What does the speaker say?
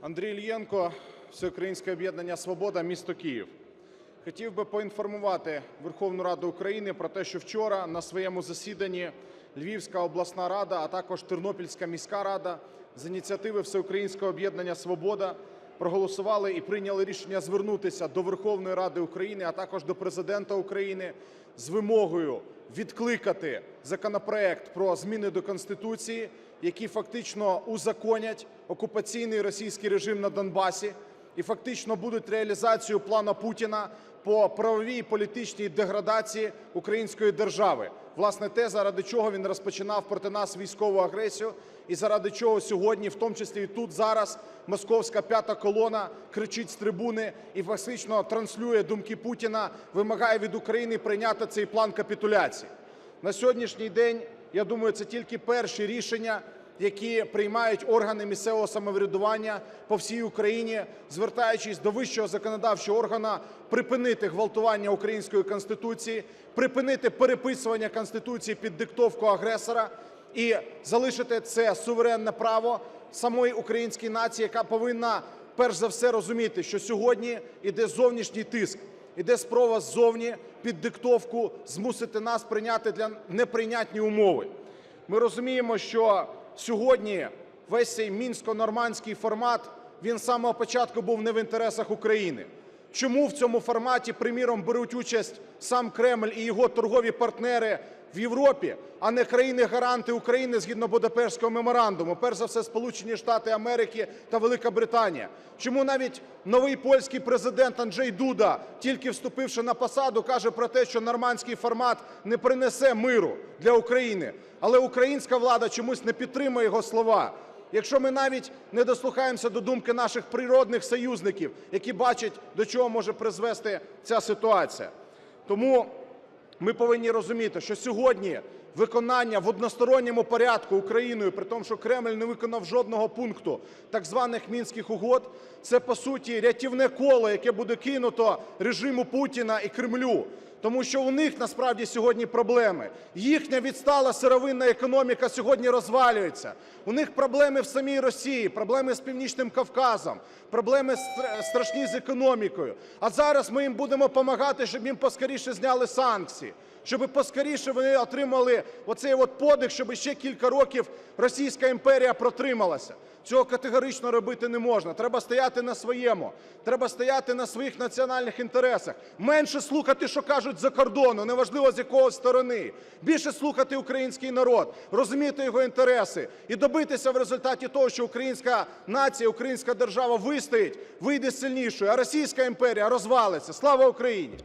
Андрій Іллєнко, Всеукраїнське об'єднання "Свобода", місто Київ. Хотів би поінформувати Верховну Раду України про те, що вчора на своєму засіданні Львівська обласна рада, а також Тернопільська міська рада з ініціативи Всеукраїнського об'єднання "Свобода" проголосували і прийняли рішення звернутися до Верховної Ради України, а також до Президента України з вимогою відкликати законопроект про зміни до Конституції, які фактично узаконять окупаційний російський режим на Донбасі і фактично будуть реалізацією плану Путіна по правовій і політичній деградації української держави. Власне, те, заради чого він розпочинав проти нас військову агресію, і заради чого сьогодні, в тому числі і тут зараз, московська п'ята колона кричить з трибуни і фактично транслює думки Путіна, вимагає від України прийняти цей план капітуляції. На сьогоднішній день, я думаю, це тільки перші рішення, які приймають органи місцевого самоврядування по всій Україні, звертаючись до вищого законодавчого органу припинити ґвалтування української Конституції, припинити переписування Конституції під диктовку агресора і залишити це суверенне право самої української нації, яка повинна перш за все розуміти, що сьогодні іде зовнішній тиск, іде спроба ззовні під диктовку змусити нас прийняти для неприйнятні умови. Ми розуміємо, що сьогодні весь цей мінсько-нормандський формат, він з самого початку був не в інтересах України. Чому в цьому форматі, приміром, беруть участь сам Кремль і його торгові партнери в Європі, а не країни-гаранти України згідно Будапештського меморандуму, перш за все Сполучені Штати Америки та Велика Британія? Чому навіть новий польський президент Анджей Дуда, тільки вступивши на посаду, каже про те, що нормандський формат не принесе миру для України, але українська влада чомусь не підтримує його слова? Якщо ми навіть не дослухаємося до думки наших природних союзників, які бачать, до чого може призвести ця ситуація. Тому ми повинні розуміти, що сьогодні виконання в односторонньому порядку Україною, при тому, що Кремль не виконав жодного пункту так званих Мінських угод, це по суті рятівне коло, яке буде кинуто режиму Путіна і Кремлю. Тому що у них насправді сьогодні проблеми. Їхня відстала сировинна економіка сьогодні розвалюється. У них проблеми в самій Росії, проблеми з Північним Кавказом, проблеми стр- страшні з економікою. А зараз ми їм будемо допомагати, щоб їм поскоріше зняли санкції, щоб поскоріше вони отримали оцей от подих, щоб ще кілька років Російська імперія протрималася. Цього категорично робити не можна. Треба стояти на своєму. Треба стояти на своїх національних інтересах. Менше слухати, що кажуть за кордону, неважливо з якої сторони. Більше слухати український народ, розуміти його інтереси і добитися в результаті того, що українська нація, українська держава вистоїть, вийде сильнішою, а Російська імперія розвалиться. Слава Україні!